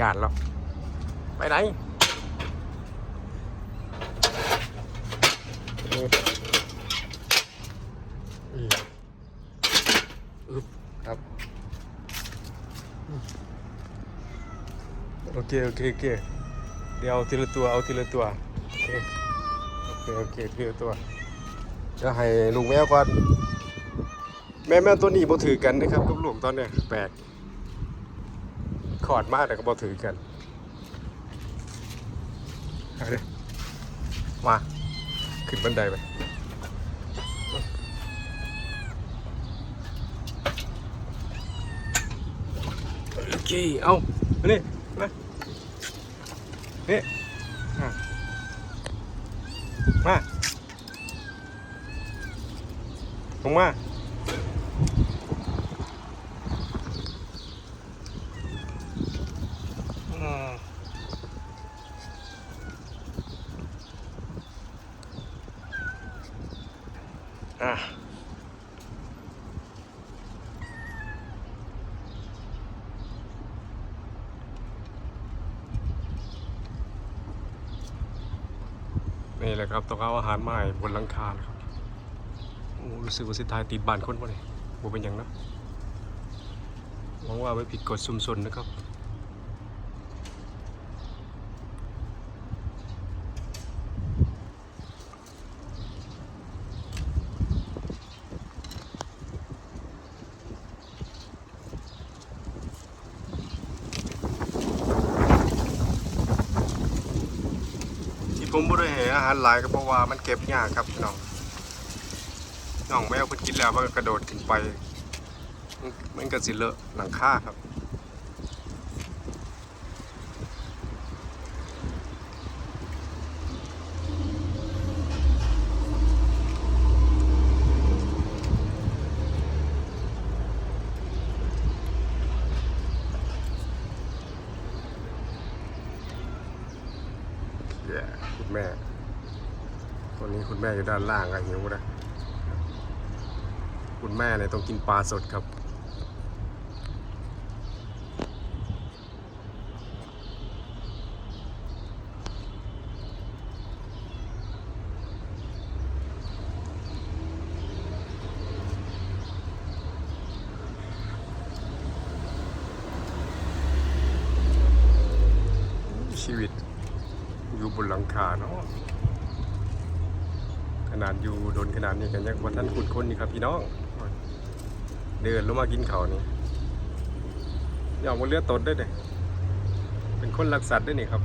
ญาติแล้ว ไปไหนนี่อืมอึ๊บครับ โอเค โอเค โอเค เดี๋ยวเอาทีละตัว เอาทีละตัว โอเค โอเค โอเคทีละตัว จะให้ลูกแมวก่อน แม่แม่ตัวนี้บ่ถือกันนะครับกับลูกตอนเนี้ยแปลก ขอดมากแต่ก็บ่ถือกันมา ขึ้นบันไดไปโอเคเอามานี่มานี่มาลงมา อืม อะนี่แหละครับต้องเอาอาหารมาให้บนหลังคาครับโอ้รู้สึกว่าสิทายติดบ้านคนบ่เนี่ยบ่เป็นหยังนะหวังว่าไม่ผิดกฎซุมซนนะครับ ผมบ่ได้ให้อาหารหลายก็เพราะว่ามันเก็บยากครับพี่น้องน้องแมวเพิ่นกินแล้วมันกระโดดขึ้นไป มันมันก็สิเลอะหลังคาครับ ย่คุณแม่ตัวนี้คุณแม่อยู่ด้านล่างอะหิวนะคุณแม่เนี่ยต้องกินปลาสดครับชีวิต บนหลังคาเนาะขนาดอยู่โดนขนาดนี้กันยังวันท่านคุณคนนี่ครับพี่น้อง เดินลงมากินเขานี่ย่าเอามาเลือดตดด้วยเลยเป็นคนรักสัตว์ได้นี่ครับ